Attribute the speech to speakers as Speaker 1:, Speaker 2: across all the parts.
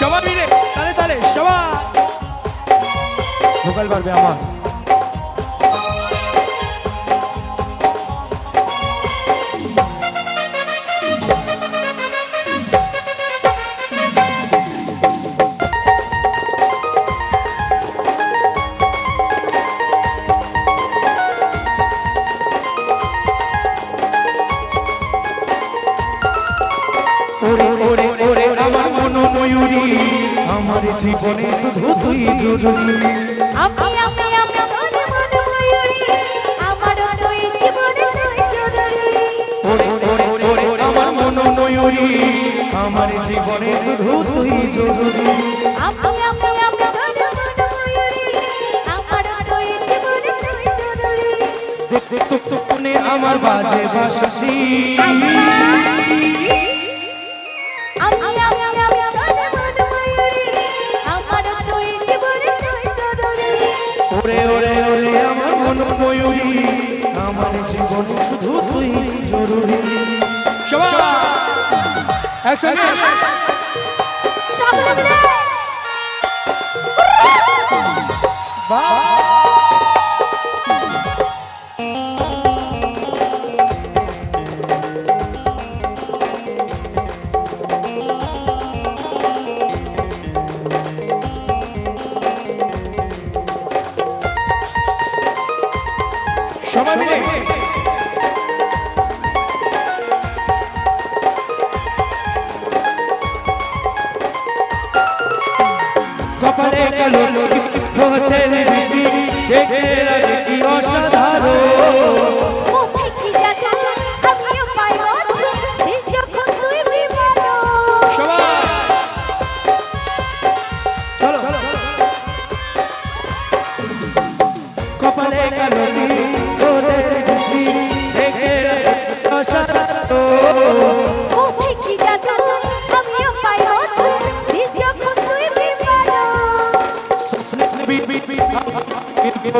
Speaker 1: সবাই মিলে তালে তালে সবাই। ভোকাল পারবে আমার।
Speaker 2: ওরে ওরে ওরে ময়ূরী আমার জীবনে শুধু তুই জরুরি
Speaker 3: আমি আমি আমি মনে মনে ময়ূরী আমার তুই জীবনে তুই জরুরি
Speaker 2: ওরে ওরে ওরে আমার মন ময়ূরী আমার জীবনে শুধু তুই জরুরি
Speaker 3: আমি আমি আমি মনে মনে ময়ূরী আমার তুই জীবনে তুই জরুরি
Speaker 2: দেখতে টুক টুক কোণে আমার বাজে বাঁশি
Speaker 1: একসঙ্গে।
Speaker 3: সকলে মিলে।
Speaker 1: বাহ সবাই মিলে।
Speaker 2: কপালে কালো হোটেল বৃষ্টি দেখে কি অসাধারণ।
Speaker 3: মুখে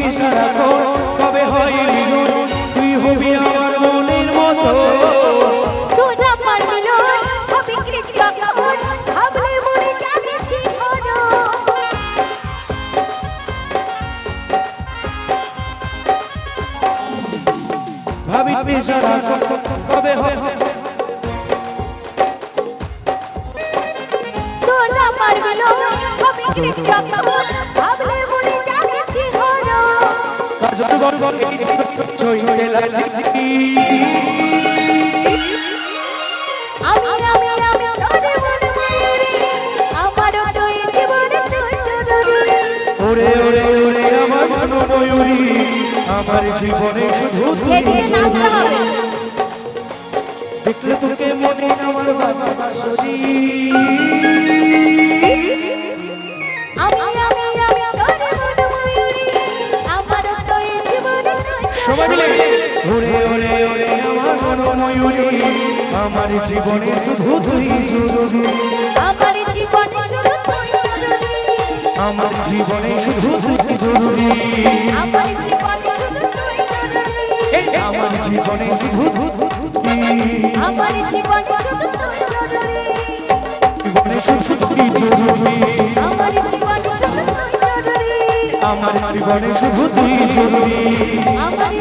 Speaker 2: ভাবিনি সারাক্ষণ কবে হয় মিলন তুই হবি আমার মনের মতো।
Speaker 3: তোর হবে কৃত্য কখন ভাবলে মনে জাগেছি
Speaker 2: ওরে ওরে ওরে আমার জীবনে শুধু দেখলে তোকে মনে আমার বাবা বাসরি
Speaker 3: আমার জীবনে
Speaker 2: শুধু তুই জরুরি।
Speaker 3: আমার জীবনে শুধু তুই জরুরি।
Speaker 2: আমার জীবনে শুধু তুই জরুরি।
Speaker 3: আমার জীবনে শুধু তুই জরুরি।
Speaker 2: আমার জীবনে শুধু তুই
Speaker 3: আমার জীবনে শুধু তুই জরুরি।
Speaker 2: জীবনে শুধু তুই জরুরি।
Speaker 3: আমার জীবনে শুধু তুই জরুরি।
Speaker 2: আমার জীবনে শুধু তুই জরুরি।
Speaker 3: আমার